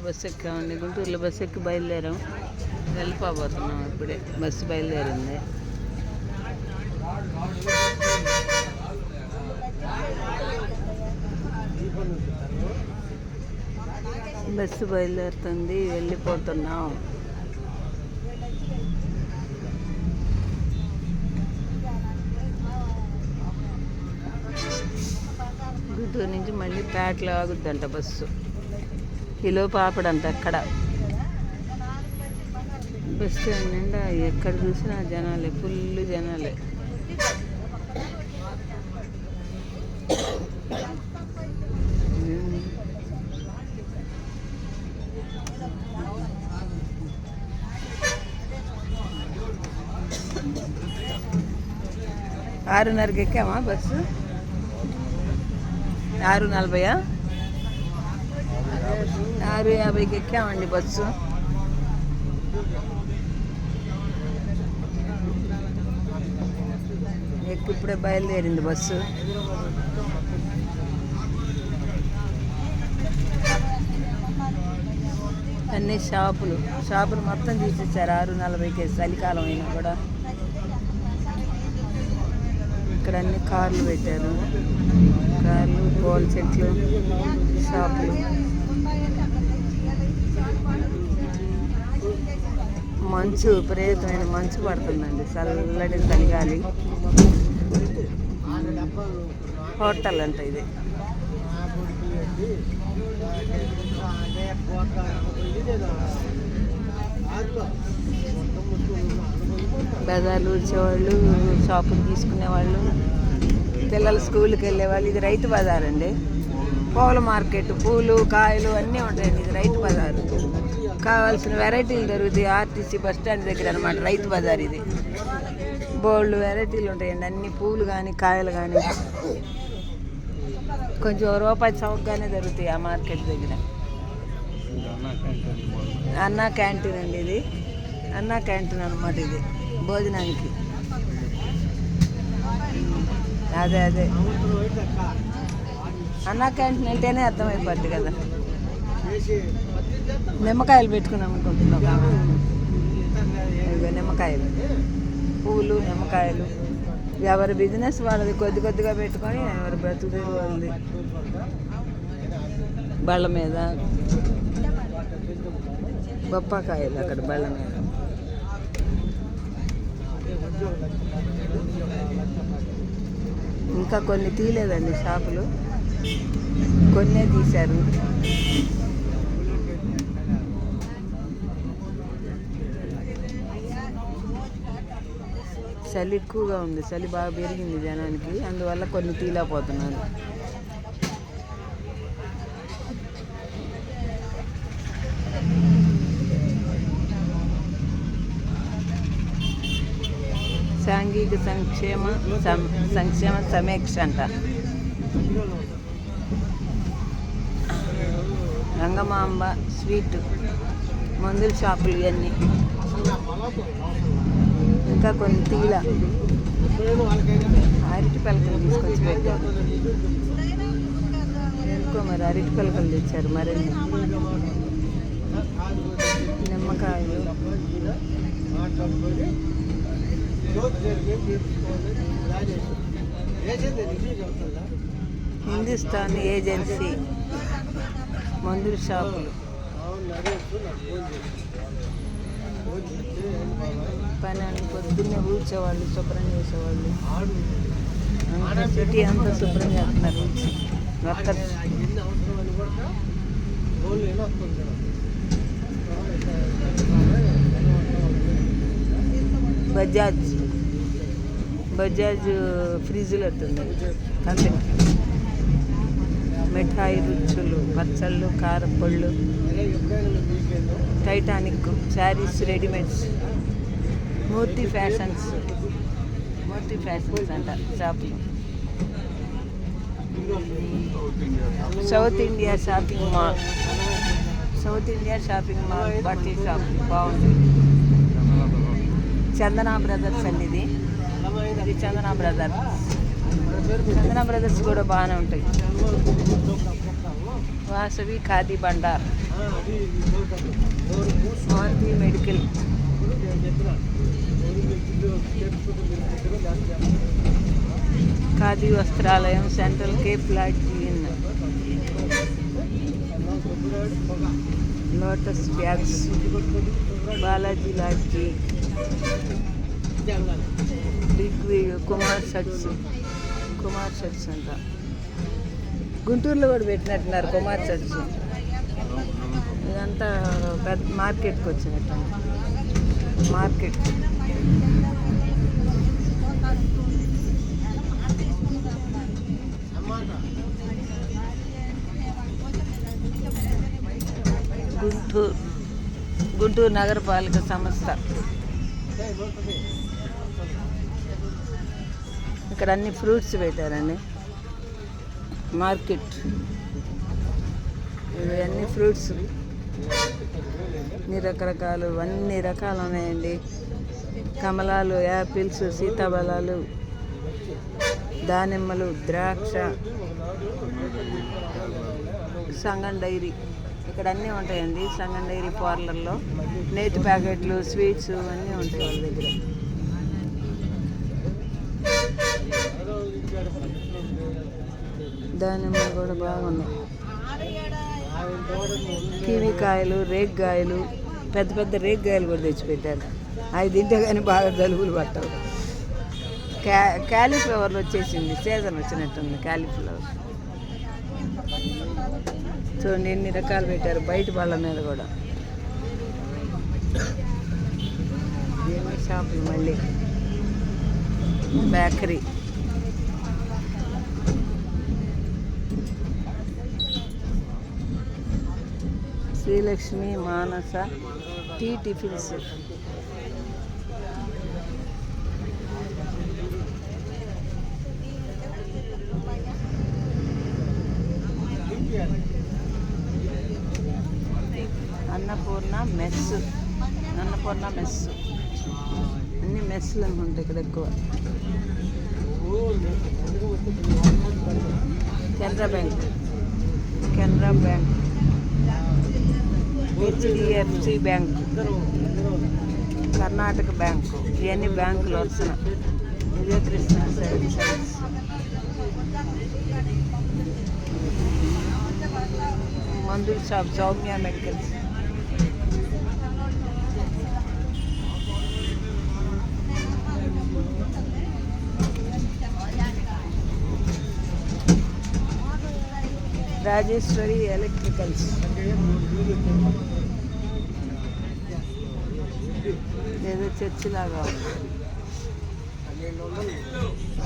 గుంటూరులో బస్సు ఎక్కామండి. గుంటూరులో బస్సు ఎక్కి బయలుదేరాం. వెళ్ళిపోబోతున్నాం ఇప్పుడే. బస్సు బయలుదేరింది. బస్సు బయలుదేరుతుంది. వెళ్ళిపోతున్నాం. గుంటూరు నుంచి మళ్ళీ పేటలో ఆగుద్దంట బస్సు. కిలో పాపడంట అక్కడ. బస్ స్టాండ్ నిండా ఎక్కడ చూసినా జనాలే ఫుల్ జనాలే. ఆరున్నరకి ఎక్కామా బస్సు? ఆరు నలభైయా? ఆరు యాభైకి ఎక్కామండి బస్సు. ఎక్కి ఇప్పుడే బయలుదేరింది బస్సు. అన్ని షాపులు షాపులు మొత్తం తీసేసారు ఆరు నలభైకి చలికాలం అయినా కూడా. ఇక్కడ అన్ని కార్లు పెట్టారు. కార్లు పూల చెట్లు షాపులు. మంచు విపరీతమైన మంచు పడుతుందండి. చల్లటి చలిగాలి. హోటల్ అంట ఇది. బజార్లు వచ్చేవాళ్ళు షాపులు తీసుకునేవాళ్ళు పిల్లలు స్కూల్కి వెళ్ళేవాళ్ళు. ఇది రైతు బజార్ అండి పూల మార్కెట్ పూలు కాయలు అన్నీ ఉంటాయండి. ఇది రైతు బజారు. కావాల్సిన వెరైటీలు దొరుకుతాయి. ఆర్టీసీ బస్ స్టాండ్ దగ్గర అనమాట రైతు బజార్ ఇది. బోల్డ్ వెరైటీలు ఉంటాయండి అన్ని పూలు కానీ కాయలు కానీ కొంచెం రూపాయి చౌకగానే దొరుకుతాయి ఆ మార్కెట్ దగ్గర. అన్నా క్యాంటీన్ అండి ఇది. అన్నా క్యాంటీన్ అనమాట ఇది భోజనానికి. అదే అదే. అన్నా క్యాంటీన్ అంటేనే అర్థమైపోద్ది కదా. నిమ్మకాయలు పెట్టుకున్నాం అనుకుంటున్నాం ఇదిగో నిమ్మకాయలు. పూలు నిమ్మకాయలు. ఎవరి బిజినెస్ వాళ్ళది కొద్ది కొద్దిగా పెట్టుకొని ఎవరి బ్రతుకు ఉంది బళ్ళ మీద. బొప్పకాయలు అక్కడ బళ్ళ మీద. ఇంకా కొన్ని తీయలేదండి షాపులు. కొన్నే తీశారు. చలి ఎక్కువగా ఉంది. చలి బాగా పెరిగింది జనానికి. అందువల్ల కొన్ని తీలేకపోతున్నాను సాంఘిక సంక్షేమ సం- సంక్షేమ సమీక్ష అంట. రంగమాంబ స్వీట్ మందుల షాపులు ఇవన్నీ. ఇంకా కొన్ని తీల అరటి పలకలు తీసుకొచ్చి పెట్టారు. ఎందుకో మరి అరటి పలకలు తెచ్చారు మరి నిమ్మకాయలు. హిందుస్థాన్ ఏజెన్సీ మందుల షాపులు. పని అని పొద్దున్నే ఊడ్చేవాళ్ళు శుభ్రం చేసేవాళ్ళు. సిటీ అంతా శుభ్రం చేస్తున్నారు ఊడ్చి. వర్కర్స్. బజాజ్. బజాజ్ ఫ్రిడ్జ్లు వస్తుంది కంపెనీ మిఠాయి రుచులు పచ్చళ్ళు కారపళ్ళు Titanic sarees readymades Murthy fashions Murthy fashions అంట shopping South India shopping mall. South India shopping mall బట్టల షాప్. బాగుంది. చందన బ్రదర్స్ అండి ఇది. ఇది చందన బ్రదర్స్. చందన బ్రదర్స్ కూడా బాగానే ఉంటాయి Vasavi Khadi Bhandar Maruti medical Khadi Vastralayam central cape lodge inn lotus bags Balaji lodge big Kumar shirts Kumar shirts అంట. గుంటూరులో కూడా పెట్టినట్టున్నారు కుమార్ షర్ట్స్ ఇదంతా పెద్ద మార్కెట్కి వచ్చినట్టు. మార్కెట్. గుంటూరు గుంటూరు నగరపాలక సంస్థ. ఇక్కడ అన్ని ఫ్రూట్స్ పెట్టారండి. మార్కెట్. ఇవి అన్ని ఫ్రూట్స్. అన్ని రకరకాలు అన్ని రకాలు ఉన్నాయండి. కమలాలు యాపిల్స్ సీతాఫలాలు దానిమ్మలు ద్రాక్ష సంగం డైరీ. ఇక్కడ అన్నీ ఉంటాయండి. సంగం డైరీ పార్లర్లో. నేతి ప్యాకెట్లు స్వీట్స్ అన్నీ ఉంటాయి వాళ్ళ దగ్గర. దానిమ్మలు కూడా బాగున్నాయి కివి కాయలు రేగ్గాయలు పెద్ద పెద్ద రేగ్గాయలు కూడా తెచ్చిపెట్టారు. అవి తింటే కానీ బాగా జలుబులు పట్టవు. క్యా క్యాలీఫ్లవర్లు వచ్చేసింది. సీజన్ వచ్చినట్టుంది క్యాలీఫ్లవర్ చూడండి ఎన్ని రకాలు పెట్టారు బయట వాళ్ళ మీద కూడా. ఏమో షాపులు మళ్ళీ. Bakery. Srilakshmi Manasa tea tiffins. Annapurna mess. Annapurna mess. అన్ని మెస్లు ఉంటాయి ఇక్కడ ఎక్కువ? Canara bank. Canara bank. HDFC bank Karnataka bank ఇవన్నీ బ్యాంకులు వస్తున్నాయి విజయకృష్ణ సర్వీస్ మందుల shop Soumya medicals Rajeshwari electricals. ఏదో చర్చి లాగా ఉంది.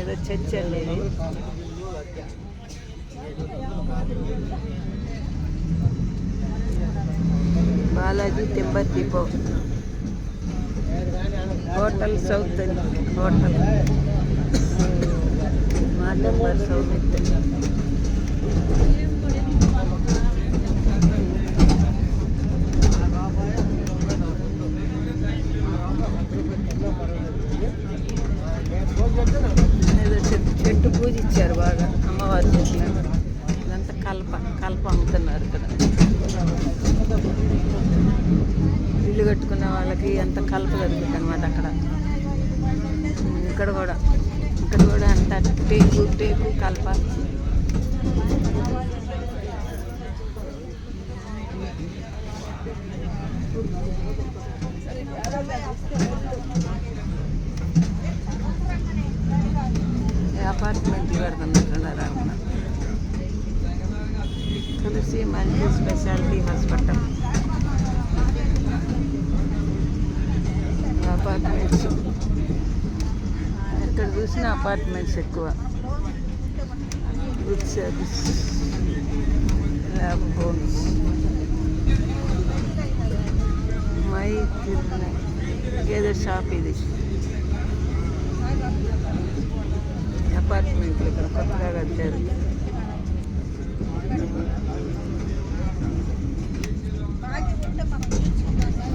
ఏదో చర్చ్ అండి ఇది. Balaji timber depot. Hotel south hotel. మా టెంబర్ సౌత్ ఏదో చెట్టు చెట్టు బాగా. అమ్మవారి చెట్లు ఇదంతా కల్ప కల్ప అమ్ముతున్నారు ఇక్కడ. ఇల్లు కట్టుకున్న వాళ్ళకి ఎంత కలప దొరుకుతుంది అనమాట అక్కడ. ఇక్కడ కూడా ఇక్కడ కూడా అంత టేకు టేకు కలప అపార్ట్మెంట్లు పెడుతున్నట్టున్నారు అన్న Tulasi multi speciality hospital apartments ఎక్కడ చూసినా అపార్ట్మెంట్స్ ఎక్కువ good service lab phones my తిరునాయ్ ఏదో షాప్ ఇది అపార్ట్మెంట్లు ఇక్కడ కొత్తగా కట్టారు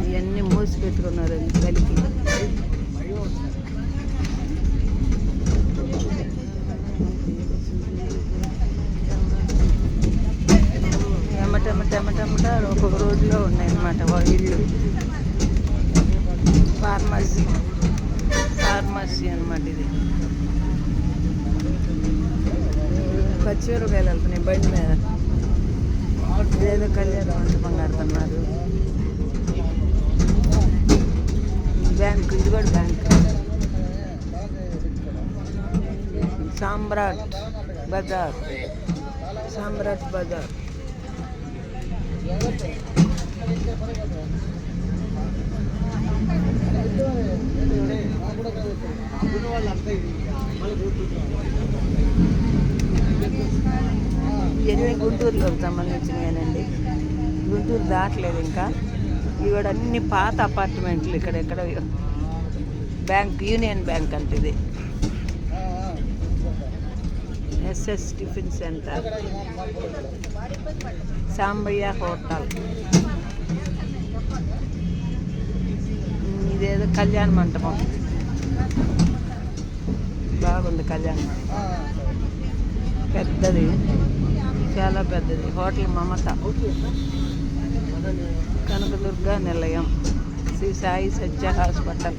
ఇవన్నీ మూసి ఉన్నారండి కలిపి ఉన్నాయన్నమాట వా- ఫార్మసీ ఫార్మసీ అన్నమాట ఇది. పచ్చిమిరపకాయలు వెళ్తున్నాయి బండి మీద. ఏదో కళ్యాణ మండపం కడుతున్నారు. బ్యాంక్ ఇది కూడా బ్యాంక్. సామ్రాట్ బజార్. సామ్రాట్ బజార్. ఇవన్నీ గుంటూరులోకి సంబంధించినవేనండి గుంటూరు దాటలేదు ఇంకా. ఇవి అన్ని పాత అపార్ట్మెంట్లు ఇక్కడ బ్యాంక్ యూనియన్ బ్యాంక్ అంటే ఇది. SS tiffin centre. Sambaiah hotel. ఇదేదో కళ్యాణ మంటపం బాగుంది కళ్యాణ మంటపం పెద్దది. చాలా పెద్దది. హోటల్ మమత. కనకదుర్గ నిలయం. శ్రీ సాయి సత్య హాస్పిటల్.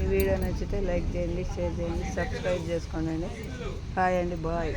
ఈ వీడియో నచ్చితే లైక్ చేయండి షేర్ చేయండి సబ్స్క్రైబ్ చేసుకోండి. హాయ్ అండి బాయ్.